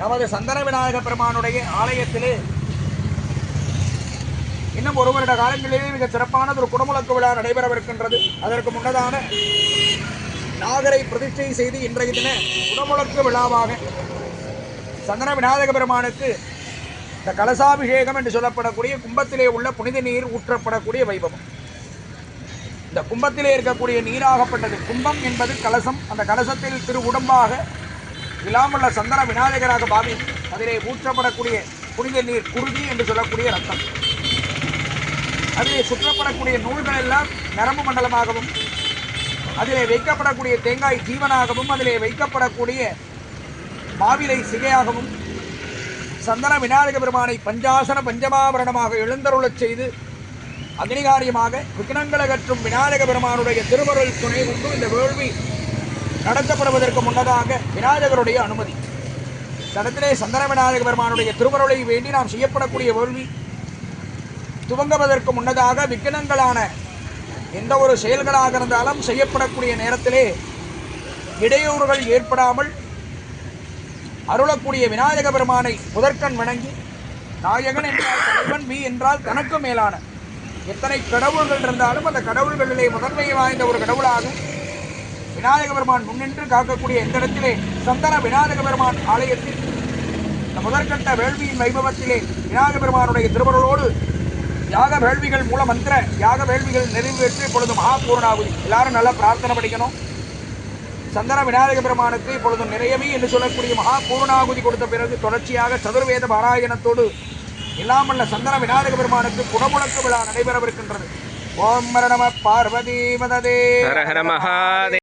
நமது சந்தன விநாயக பெருமானுடைய ஆலயத்திலே இன்னும் ஒரு வருட காலங்களிலே மிக சிறப்பானது ஒரு குடமுழக்கு விழா நடைபெறவிருக்கின்றது. அதற்கு முன்னதான நாகரை பிரதிஷ்டை செய்து இன்றைய தின குடமுழக்கு விழாவாக சந்தன விநாயக பெருமானுக்கு இந்த கலசாபிஷேகம் என்று சொல்லப்படக்கூடிய கும்பத்திலே உள்ள புனித நீர் ஊற்றப்படக்கூடிய வைபவம். இந்த கும்பத்திலே இருக்கக்கூடிய நீராகப்பட்டது கும்பம் என்பது கலசம். அந்த கலசத்தில் திரு உடம்பாக இல்லாமல்ல சந்தன விநாயகராக பாவி அதிலே ஊற்றப்படக்கூடிய புனித நீர் குருதி என்று சொல்லக்கூடிய ரத்தம். அதிலே சுற்றப்படக்கூடிய நூல்கள் எல்லாம் நரம்பு மண்டலமாகவும் அதிலே வைக்கப்படக்கூடிய தேங்காய் ஜீவனாகவும் அதிலே வைக்கப்படக்கூடிய மாவிலை சிகையாகவும் சந்தன விநாயக பெருமானை பஞ்சாசன பஞ்சமாபரணமாக எழுந்தருளச் செய்து அக்னிகாரியமாக விக்னங்களை கற்றும் விநாயக பெருமானுடைய திருவருள் துணை கொண்டு இந்த வேள்வி நடத்தப்படுவதற்கு முன்னதாக விநாயகருடைய அனுமதி. தடத்திலே சந்தன விநாயக பெருமானுடைய திருவருளை வேண்டி நாம் செய்யப்படக்கூடிய வேள்வி. துவங்குவதற்கு முன்னதாக விக்கினங்களான எந்த ஒரு செயல்களாக இருந்தாலும் செய்யப்படக்கூடிய நேரத்திலே இடையூறுகள் ஏற்படாமல் அருளக்கூடிய விநாயக பெருமானை முதற்கண் வணங்கி நாயகன் என்றால் தலைவன் வி என்றால் தனக்கு மேலான எத்தனை கடவுள்கள் இருந்தாலும் அந்த கடவுள்களிலே முதன்மை வாய்ந்த ஒரு கடவுளாக விநாயக பெருமான் முன்னின்று காக்கக்கூடிய இந்த இடத்திலே சந்தன விநாயக பெருமான் ஆலயத்தில் முதற்கட்ட வேள்வியின் வைபவத்திலே விநாயக பெருமானுடைய திருவருளோடு யாக வேள்விகள் மூல மந்திர யாக வேள்விகள் நிறைவேற்றி இப்பொழுது மகாபூரணாகுதி. எல்லாரும் நல்லா பிரார்த்தனை படிக்கணும். சந்தன விநாயக பெருமானுக்கு இப்பொழுது நிறையவே என்று சொல்லக்கூடிய மகா பூர்ணாகுதி கொடுத்த பிறகு தொடர்ச்சியாக சதுர்வேத பாராயணத்தோடு இல்லாமல்ல சந்தன விநாயக பெருமானுக்கு குடமுழக்கு விழா நடைபெறவிருக்கின்றது. ஓம் நம பார்வதி மததே